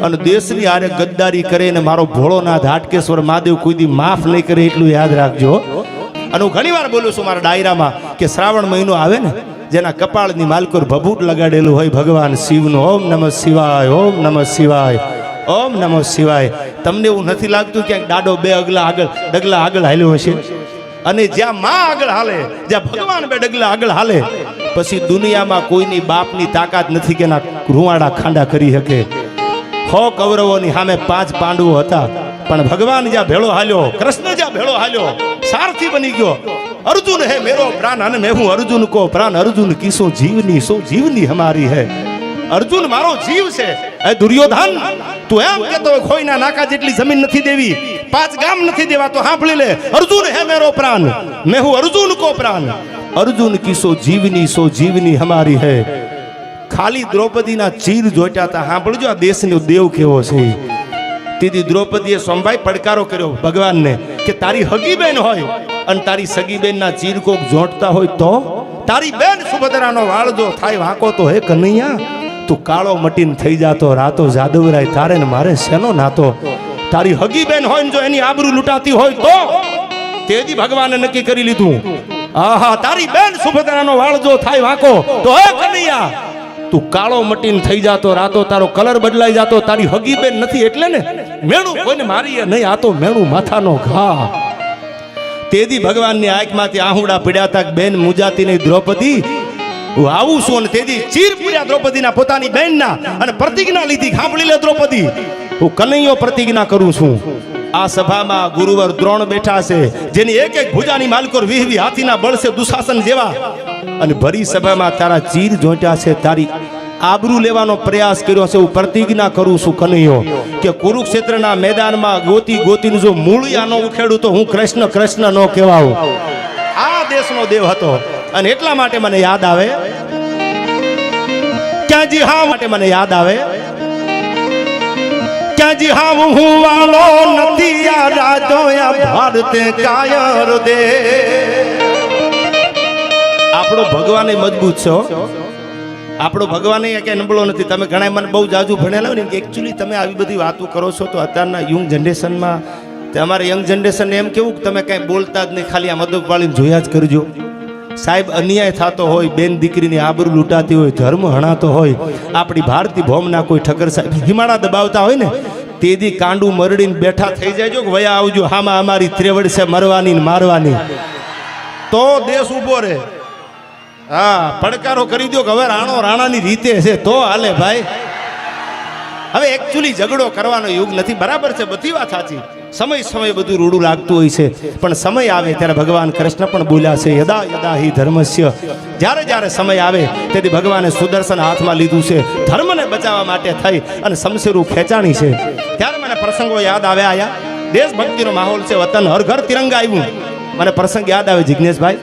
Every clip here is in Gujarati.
અને દેશની આરે ગદ્દારી કરે ને મારો ભોળોનાથ હાટકેશ્વર મહાદેવ કોઈ દી માફ લઈ કરે એટલું યાદ રાખજો અને હું ઘણીવાર બોલું છું મારા ડાયરામાં કે શ્રાવણ મહિનો આવે ને, જેના કપાળની માલકોર ભભૂત લગાડેલું હોય ભગવાન શિવનું. ઓમ નમઃ શિવાય, ઓમ નમઃ શિવાય, ઓમ નમઃ શિવાય. તમને એવું નથી લાગતું ક્યાંક દાડો બે અગલા આગળ, ડગલા આગળ હાલ્યો હશે? અને જ્યાં માં આગળ હાલે, જ્યાં ભગવાન બે ડગલા આગળ હાલે, પછી દુનિયામાં કોઈની બાપની તાકાત નથી કે એના રૂવાડા ખાંડા કરી શકે. હો કૌરવોની સામે પાંચ પાંડવો હતા. પણ ભગવાન જ્યાં ભેળો હાલ્યો, કૃષ્ણ જ્યાં ભેળો હાલ્યો, સારથી બની ગયો. અર્જુન, હે મેરો પ્રાણ, અને મેં હું અર્જુન કો પ્રાણ? અર્જુન, કીસો જીવની, સો જીવની હમારી હે. અર્જુન, મારો જીવ છે. એ દુર્યોધન, તું એમ કેતો હોય, ખોઈના નાકા જેટલી જમીન નથી દેવી, પાંચ ગામ નથી દેવા, તો સાંભળી લે. અર્જુન, હે મેરો પ્રાણ, મેં હું અર્જુન કો પ્રાણ. અર્જુન, કીસો જીવની, સો જીવની હમારી હે. ખાલી દ્રૌપદીના ચીર જોઈતા હતા. સાંભળજો, આ દેશનો દેવ કેવો છે. તેથી દ્રૌપદીએ સોમભાઈ પડકારો કર્યો ભગવાનને કે તારી હગી બેન હોય અને તારી સગી બેનના ચીર કોક જોંટતા હોય તો? તારી બેન સુભદ્રાનો વાળ જો થાય વાંકો તો હે કનૈયા? તું કાળો મટીન થઈ જાતો, રાતો જાદવરાય તારે ને મારે શેનો નાતો? તારી હગી બેન હોય ને જો એની આબરૂ લૂંટાતી હોય તો? તેથી ભગવાને નક્કી કરી લીધું. આહા, તારી બેન સુભદ્રાનો વાળ જો થાય વાંકો તો હે કનૈયા? તું કાળો મટીન થઈ જાતો, રાતો તારો કલર બદલાઈ જાતો, તારી હગી બેન નથી એટલે ને? મેણું કોઈને મારીએ નહીં, આ તો મેણું માથાનો ઘા. તેદી ભગવાનની આંખમાંથી આહુડા પીડ્યા હતા બેન મુજાતી નહીં દ્રૌપદી. હું આવું છું અને તેદી ચીર પૂર્યા દ્રૌપદીના પોતાની બેનના અને પ્રતિજ્ઞા લીધી સાંભળી લે દ્રૌપદી. હું કનૈયો પ્રતિજ્ઞા કરું છું. આ સભામાં ગુરુવર દ્રોણ બેઠા છે, જેની એક એક ભુજાની માલકોર વીહ વીહ હાથીના બળ છે દુશાસન જેવા. અને ભરી સભામાં તારા ચીર જોંટ્યા છે, તારી આબરૂ લેવાનો પ્રયાસ કર્યો છે, હું પ્રતિજ્ઞા કરું છું કનૈયો, કે કુરુક્ષેત્રના મેદાનમાં ગોતી ગોતીનું જો મૂળિયા ન ઉખેડું તો હું કૃષ્ણ કૃષ્ણ ન કહેવાઉં. આ દેશનો દેવ હતો, અને એટલા માટે મને યાદ આવે. ક્યાં જી હા માટે મને યાદ આવે? ક્યાં જી હા હું વાલો નથી આ રાજો આ ભારતે કાયર દે. આપણો ભગવાન મજબૂત છે. આપણો ભગવાન ક્યાંય નબળો નથી. તમે ઘણા મને બહુ જાજુ ભણેલા હોય ને એકચ્યુઅલી તમે આવી બધી વાતો કરો છો તો અત્યારના યંગ જનરેશનમાં તમારે યંગ જનરેશન એમ કેવું કે તમે કાંઈ બોલતા જ નહીં. ખાલી આ મદદ વાળીને જોયા જ કરજો. સાહેબ, અન્યાય થતો હોય, બેન દીકરીની આબરૂ લૂંટાતી હોય, ધર્મ હણાતો હોય, આપણી ભારતીય ભોમના કોઈ ઠક્કર સાહેબ હિમાળા દબાવતા હોય ને, તેદી કાંડું મરડીને બેઠા થઈ જાય કે વયા આવજો, હામાં અમારી ત્રેવડ છે મરવાની ને મારવાની. તો દેશ ઊભો રહે. હા, પડકારો કરી દો કે હવે રાણો રાણાની રીતે છે, તો હાલે ભાઈ. હવે એકચ્યુઅલી ઝઘડો કરવાનો યુગ નથી, બરાબર છે? બધી વાત સાચી. સમય સમય બધું રૂડું લાગતું હોય છે. પણ સમય આવે ત્યારે ભગવાન કૃષ્ણ પણ બોલ્યા છે, યદા યદા હિ ધર્મસ્ય. જ્યારે જ્યારે સમય આવે તેથી ભગવાને સુદર્શન હાથમાં લીધું છે. ધર્મને બચાવવા માટે થઈ અને શમશેરું ખેંચાણી છે. ત્યારે મને પ્રસંગો યાદ આવે આયા. દેશભક્તિનો માહોલ છે, વતન હર ઘર તિરંગા આવ્યું. મને પ્રસંગ યાદ આવે જિજ્ઞેશભાઈ.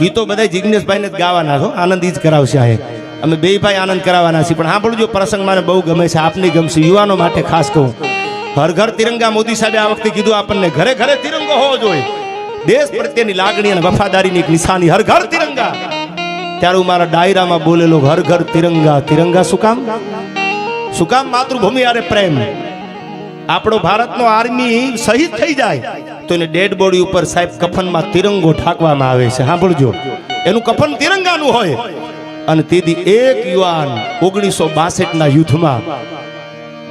ગીતો બધા જિજ્ઞેશભાઈને જ ગાવાના છો, આનંદ જ કરાવશે આ અમે બે ભાઈ આનંદ કરાવવાના છીએ, પણ સાંભળજો, પ્રસંગ મને બહુ ગમે છે, આપની ગમશે, યુવાનો માટે ખાસ કહું. હર ઘર તિરંગા મોદી સાહેબે આ વખતે કીધું, આપણને ઘરે ઘરે તિરંગો હોવો જોઈએ. દેશ પ્રત્યેની લાગણી અને વફાદારીની એક નિશાની, હર ઘર તિરંગા. ત્યારે હું મારા ડાયરામાં બોલેલો, હર ઘર તિરંગા તિરંગા શું કામ? શું કામ માતૃભૂમિ આરે પ્રેમ? આપણો ભારતનો આર્મી શહીદ થઈ જાય તો એને ડેડ બોડી ઉપર સાહેબ કફનમાં તિરંગો ઠાકવામાં આવે છે. સાંભળજો. એનું કફન તિરંગાનું હોય. અને તેથી એક યુવાન ઓગણીસો બાસઠના યુદ્ધમાં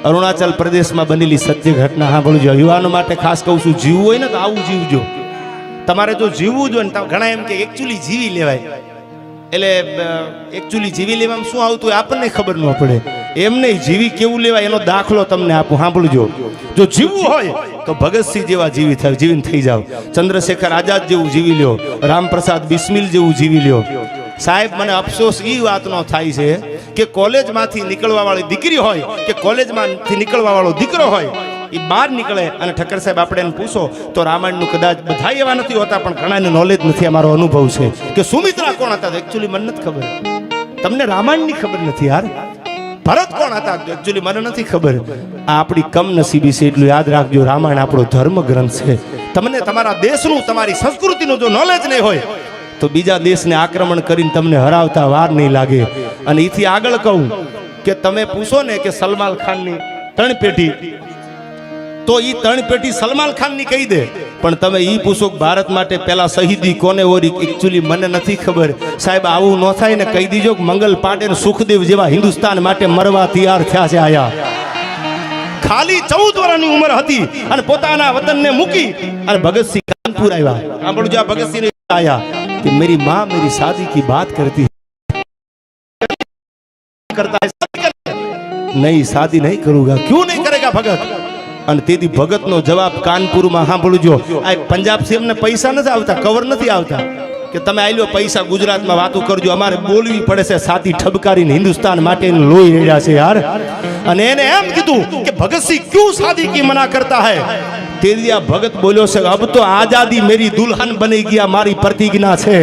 અરુણાચલ પ્રદેશમાં બનેલી સત્ય ઘટના સાંભળજો યુવાનો માટે ખાસ કહું છું, જીવવું હોય ને તો આવું જીવજો. તમારે જો જીવવું જોઈએ ને ઘણા એમ કે એકચ્યુઅલી જીવી લેવાય. એટલે એકચ્યુઅલી જીવી લેવામાં શું આવતું હોય આપણને ખબર ન પડે. એમ નહીં જીવી કેવું લેવાય એનો દાખલો તમને આપું, સાંભળજો. જો જીવવું હોય, તો ભગતસિંહ જેવા જીવી થાય જીવીને થઈ જાવ ચંદ્રશેખર આઝાદ જેવું જીવી લ્યો. રામપ્રસાદ બિસ્મિલ જેવું જીવી લ્યો. સાહેબ, મને અફસોસ એ વાતનો થાય છે કે કોલેજમાંથી નીકળવા વાળી દીકરી હોય કે કોલેજમાંથી નીકળવા વાળો દીકરો હોય એ બહાર નીકળે અને ઠક્કર સાહેબ આપણે એને પૂછો, તો રામાયણનું કદાચ બધા એવા નથી હોતા, પણ ઘણાને નોલેજ નથી, અમારો અનુભવ છે. કે સુમિત્રા કોણ હતા? એકચ્યુઅલી મને નથી ખબર. તમને રામાયણની ખબર નથી યાર? ભરત કોણ હતા? એકચ્યુઅલી મને નથી ખબર. આ આપણી કમનસીબી છે, એટલું યાદ રાખજો, રામાયણ આપણો ધર્મ ગ્રંથ છે. તમને તમારા દેશનું, તમારી સંસ્કૃતિનું જો નોલેજ નહીં હોય તો બીજા દેશને આક્રમણ કરીને તમને હરાવતા વાર નહીં લાગે. અને એથી આગળ કહું કે તમે પૂછો ને કે સલમાન ખાનની ત્રણ પેઢી, તો એ ત્રણ પેઢી સલમાન ખાનની કહી દે. પણ તમે એ પૂછો ભારત માટે પેલા શહીદી કોને ઓરી? એકચ્યુઅલી મને નથી ખબર. સાહેબ, આવું ન થાય ને કહી દીજો કે મંગલ પાંડે સુખદેવ જેવા હિન્દુસ્તાન માટે મરવા તૈયાર થયા છે આયા. ખાલી ચૌદ વર્ષની ઉંમર હતી અને પોતાના વતનને મૂકી અને ભગતસિંહ કાનપુર આવ્યા. સાંભળજો જ્યાં ભગતસિંહ આયા. कि मेरी माँ मेरी शादी की बात करती है। करता है नहीं शादी नहीं करूंगा। क्यों नहीं करेगा ભગત અને તેથી ભગતનો જવાબ કાનપુરમાં સાંભળજો। આ પંજાબથી અમને પૈસા નથી આવતા કવર નથી આવતા। કે તમે આવી લો પૈસા ગુજરાતમાં વાતો કરજો અમારે બોલવી પડે છે સાથી ઠબકારીને હિન્દુસ્તાન માટે લોહી રહ્યા છે યાર। અને એને એમ કીધું કે ભગતસિંહ ક્યુ શાદી કી મના કરતા હૈ? તેરિયા ભગત બોલ્યો છે, અબ તો આઝાદી મેરી દુલ્હન બની ગયા, મારી પ્રતિજ્ઞા છે.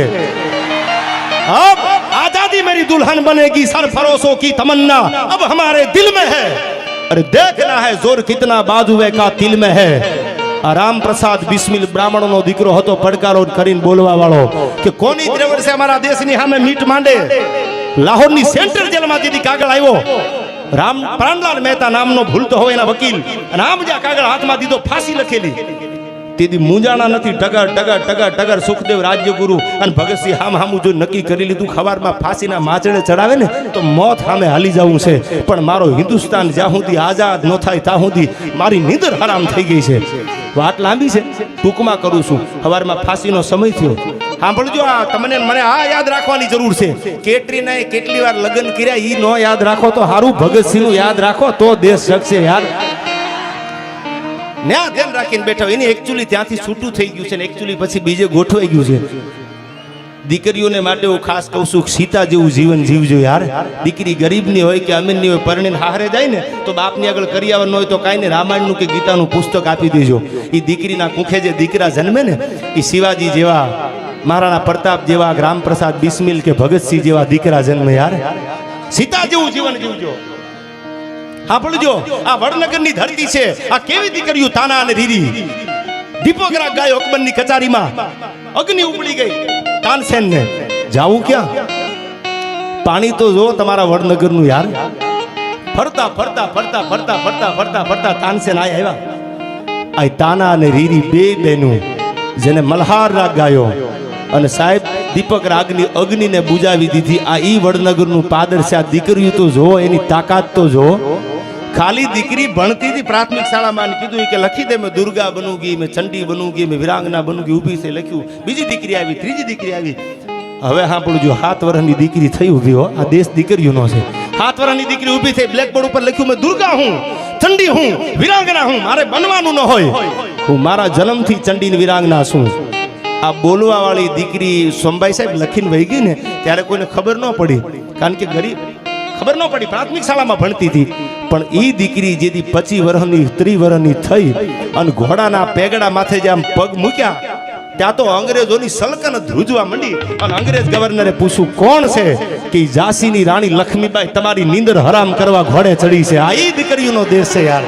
અબ આઝાદી મેરી દુલ્હન બનેગી સરફરોશો કી તમન્ના, અબ હમારે દિલ મે હે. અરે દેખના હે, જોર કિતના બાજુએ કા દિલ મે હે. રામ પ્રસાદ બિસ્મિલ બ્રાહ્મણનો દીકરો હતો, પડકારો કરીને બોલવા વાળો, કે કોની દ્રવર છે અમારા દેશની સામે મીટ માંડે? લાહોરની સેન્ટ્રલ જેલમાં જેથી કાગળ આવ્યો. રામ પ્રાણલાલ મહેતા નામનો ભૂલતો હોય એના વકીલ. અને આમ જ્યાં કાગળ હાથમાં દીધો, ફાંસી લખેલી. તેથી મુંજાણા નથી ટગર ટગર ટગર ટગર સુખદેવ રાજ્યગુરુ અને ભગતસિંહ હામ હામું જો નક્કી કરી લીધું, ખવારમાં ફાંસીના માચડે ચડાવે ને, તો મોત સામે હાલી જવું છે. પણ મારો હિન્દુસ્તાન જ્યાં સુધી આઝાદ ન થાય, ત્યાં સુધી મારી નીંદર હરામ થઈ ગઈ છે. વાત લાંબી છે, ટૂંકમાં કરું છું. સવારમાં ફાંસીનો સમય થયો. સાંભળજો, આ તમને મને આ યાદ રાખવાની જરૂર છે. કેટરીના કેટલી વાર લગ્ન કર્યા, ઈ નો યાદ રાખો તો હારું ભગતસિંહનું યાદ રાખો, તો દેશ શકશે યાર ને ધ્યાન રાખીને બેઠો એની એકચ્યુઅલી ત્યાંથી છૂટું થઈ ગયું છે ને એકચ્યુઅલી પછી બીજે ગોઠવાઈ ગયું છે. દીકરીઓને માટે હું ખાસ કહું છું, સીતા જેવું જીવન જીવજો યાર. દીકરી ગરીબની હોય કે અમીરની હોય, પરણીને હારે જાય ને, તો બાપની આગળ કરિયાવર ન હોય તો કાંઈ નહીં, રામાયણનું કે ગીતાનું પુસ્તક આપી દેજો. એ દીકરીના કુખે જે દીકરા જન્મે ને એ શિવાજી જેવા મહારાણા પ્રતાપ જેવા રામપ્રસાદ બિસ્મિલ કે ભગતસિંહ જેવા દીકરા જન્મ યાર. સીતા જેવું જીવન જીવજો. સાંભળજો, આ વડનગરની ધરતી છે. આ કેવી દીકરીઓ તાના અને રીરી. દીપોગરા ગાયો અકબરની કચારીમાં અગ્નિ ઉપડી ગઈ. તાનસેન ને જાવું ક્યાં? પાણી તો જો તમારા વડનગરનું યાર. ફરતા ફરતા ફરતા ફરતા ફરતા ફરતા ફરતા તાનસેન આય આવ્યા. આ તાના અને રીરી બે બેનું જેને મલ્હાર રાગ ગાયો અને સાહેબ, દીપક રાગની અગ્નિને બુજાવી દીધી. આ ઈ વડનગરનું પાદર છે, આ દીકરીઓ તો જો, એની તાકાત તો જો. ખાલી દીકરી ભણતી હતી પ્રાથમિક શાળામાં કીધું કે લખી દે, મેં દુર્ગા બનુગી મેં ચંડી બનુગી મેં વિરાંગના બનુગી ઊભી છે, લખ્યું. બીજી દીકરી આવી, ત્રીજી દીકરી આવી. હવે સાંભળજો સાત વર્ષની દીકરી થઈ ઊભી હો. આ દેશ દીકરીઓનો છે. સાત વર્ષની દીકરી ઊભી થઈ બ્લેકબોર્ડ ઉપર લખ્યું, મેં દુર્ગા હું, ચંડી હું, વિરાંગના હું, મારે બનવાનું ન હોય. હું મારા જન્મથી ચંડીની વિરાંગના છું. આ બોલવા વાળી દીકરી સોમભાઈ સાહેબ લખીને વહી ગઈ ને, ત્યારે કોઈને ખબર ન પડી. કારણ કે ગરીબ, ખબર ન પડી, પ્રાથમિક શાળામાં ભણતી હતી. પણ એ દીકરી જેથી પચી વર્ષની ત્રી વર્ષની થઈ અને ઘોડાના પેગડા માથે જે આમ પગ મૂક્યા, ત્યાં તો અંગ્રેજોની સલકન ધ્રુજવા માંડી. અને અંગ્રેજ ગવર્નરે પૂછ્યું, કોણ છે? કે ઝાંસીની રાણી લક્ષ્મીબાઈ, તમારી નીંદર હરામ કરવા ઘોડે ચડી છે. આ એ દીકરીઓનો દેશ છે યાર.